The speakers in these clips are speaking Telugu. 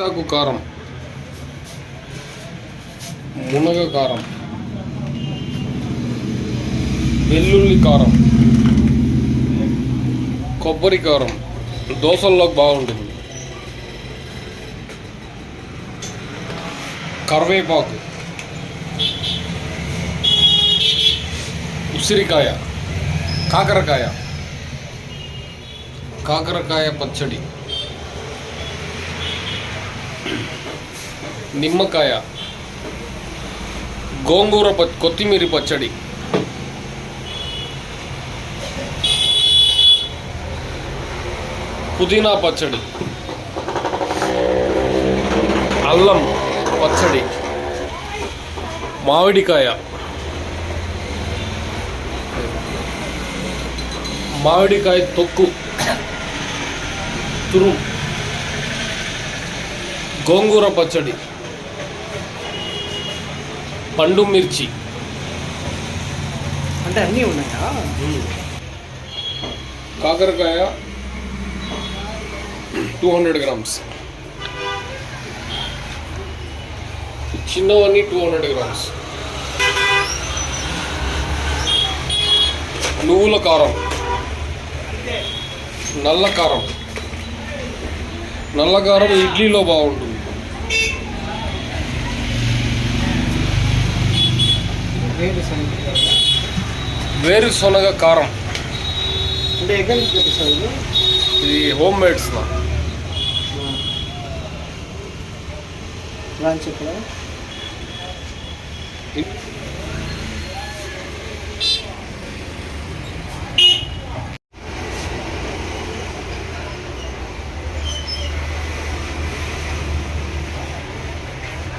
సాగు కారం. మునగ కారం. వెల్లుల్లి కారం. కొబ్బరి కారం. దోశల్లోకి బాగుంటుంది. కరివేపాకు. ఉసిరికాయ. కాకరకాయ. కాకరకాయ పచ్చడి. నిమ్మకాయ గోంగూర ప కొత్తిమీర పచ్చడి. పుదీనా పచ్చడి. అల్లం పచ్చడి. మామిడికాయ. మామిడికాయ తొక్కు. తురుము. గోంగూర పచ్చడి పండు మిర్చి. అంటే అన్నీ ఉన్నాయా? కాకరకాయ టూ హండ్రెడ్ గ్రామ్స్. చిన్నవన్నీ టూ హండ్రెడ్ గ్రామ్స్. నువ్వుల కారం. నల్ల కారం. నల్ల కారం ఇడ్లీలో బాగుంటుంది. వేరుశనగ కారం. అంటే ఇది? హోమ్ మేడ్స్ నా బ్రాంచ్ ఎక్కడ?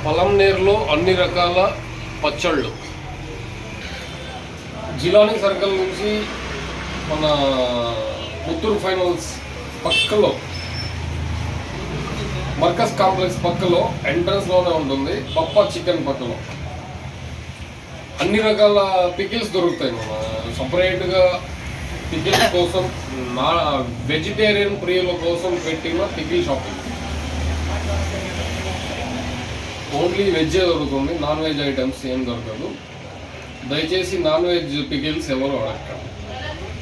పలంనేరులో అన్ని రకాల పచ్చళ్ళు. జిలానీ సర్కిల్ నుంచి మన ముత్తూరు ఫైనల్స్ పక్కలో మర్కస్ కాంప్లెక్స్ పక్కలో ఎంట్రన్స్లోనే ఉంటుంది పప్పా చికెన్ పక్కలో. అన్ని రకాల పికిల్స్ దొరుకుతాయి మన సపరేట్గా పికిల్స్ కోసం నా వెజిటేరియన్ ప్రియుల కోసం పెట్టిన పికిల్ షాపింగ్. ఓన్లీ వెజ్ దొరుకుతుంది నాన్ వెజ్ ఐటమ్స్ ఏం దొరకదు. దయచేసి నాన్ వెజ్ పికిల్స్ ఎవరు వాడకండి